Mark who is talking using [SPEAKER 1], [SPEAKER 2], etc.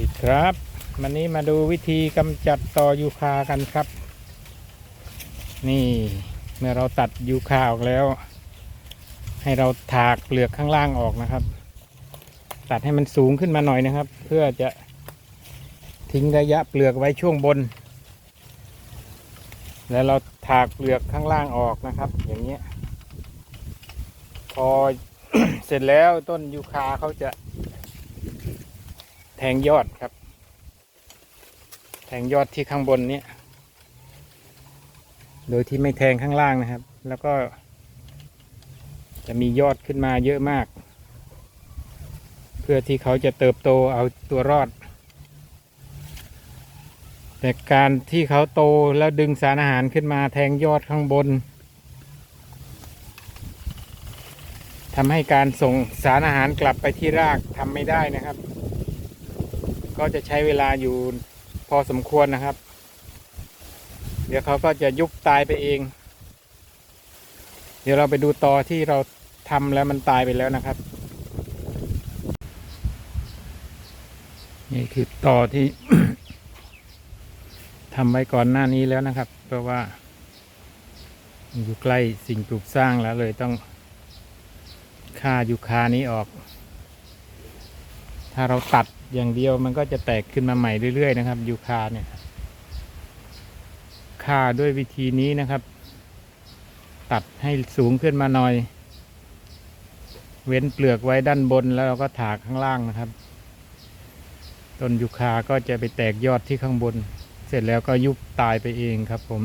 [SPEAKER 1] ดีครับวันนี้มาดูวิธีกำจัดตอยูคากันครับ นี่เมื่อเราตัดยูคาออกแล้ว ให้เราถากเปลือกข้างล่างออกนะครับ ตัดให้มันสูงขึ้นมาหน่อยนะครับ เพื่อจะทิ้งระยะเปลือกไว้ช่วงบน แล้วเราถากเปลือกข้างล่างออกนะครับ อย่างเงี้ยพอเสร็จแล้วต้นยูคาเขาจะ แทงยอดครับ แทงยอดที่ข้างบนเนี้ยโดยที่ไม่แทงข้างล่างนะครับ แล้วก็ จะมียอดขึ้นมาเยอะมาก เพื่อที่เขาจะเติบโตเอาตัวรอด แต่การที่เขาโตแล้วดึงสารอาหารขึ้นมาแทงยอดข้างบนทำให้การส่งสารอาหารกลับไปที่รากทำไม่ได้นะครับ ก็จะใช้เวลาอยู่พอสมควรนะครับ เดี๋ยวเขาก็จะยุบตายไปเอง เดี๋ยวเราไปดูตอที่เราทำแล้วมันตายไปแล้วนะครับ นี่คือตอที่ทำไว้ก่อนหน้านี้แล้วนะครับ เพราะว่า อยู่ใกล้สิ่งปลูกสร้างแล้วเลยต้องฆ่ายูคานี้ออก ถ้าเราตัด อย่างเดียวมันก็จะแตกขึ้นมาใหม่เรื่อยๆนะครับยูคาเนี่ยฆ่าด้วยวิธีนี้นะครับ ตัดให้สูงขึ้นมาหน่อย เว้นเปลือกไว้ด้านบนแล้วเราก็ถากข้างล่างนะครับ ต้นยูคาก็จะไปแตกยอดที่ข้างบน เสร็จแล้วก็ยุบตายไปเองครับผม